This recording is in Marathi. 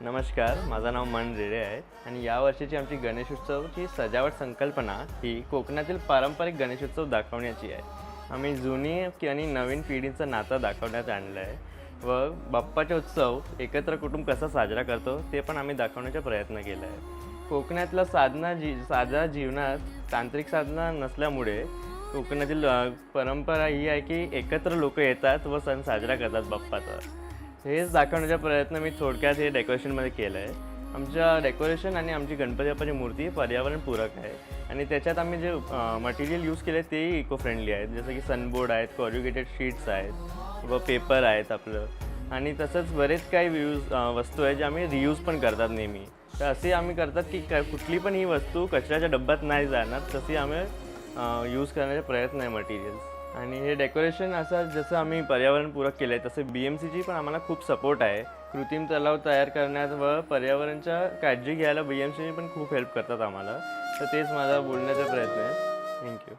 नमस्कार माझं नाव मन रेडे आहे आणि या वर्षीची आमची गणेशोत्सवची सजावट संकल्पना ही कोकणातील पारंपरिक गणेशोत्सव दाखवण्याची आहे. आम्ही जुनी आणि नवीन पिढीचं नातं दाखवण्यात आणलं आहे व बाप्पाचा उत्सव एकत्र कुटुंब कसा साजरा करतो ते पण आम्ही दाखवण्याचा प्रयत्न केला आहे. कोकणातला साधना जी साधा जीवनात तांत्रिक साधना नसल्यामुळे कोकणातील परंपरा ही आहे की एकत्र लोक येतात व सण साजरा करतात बाप्पाचा. हेच दाखवण्याचा प्रयत्न मी थोडक्यात हे डेकोरेशनमध्ये केलं आहे आमच्या डेकोरेशन आणि आमची गणपती बाप्पाची मूर्ती पर्यावरणपूरक आहे. आणि त्याच्यात आम्ही जे मटेरियल यूज केले तेही इको फ्रेंडली आहेत. जसं की सनबोर्ड आहेत कॉर्युगेटेड शीट्स आहेत व पेपर आहेत आपलं. आणि तसंच बरेच काही यूज वस्तू आहेत जे आम्ही रियूज पण करतात नेहमी. तर असे आम्ही करतात की कुठली पण ही वस्तू कचऱ्याच्या डब्यात नाही जाणार तशी आम्ही यूज करण्याचा प्रयत्न आहे मटेरियल्स आणि हे डेकोरेशन असं जसं आम्ही पर्यावरणपूरक केलं आहे तसं बी एम सीची पण आम्हाला खूप सपोर्ट आहे. कृत्रिम तलाव तयार करण्यात व पर्यावरणाच्या काळजी घ्यायला बी एम सीने पण खूप हेल्प करतात आम्हाला. तर तेच माझा बोलण्याचा प्रयत्न आहे. थँक्यू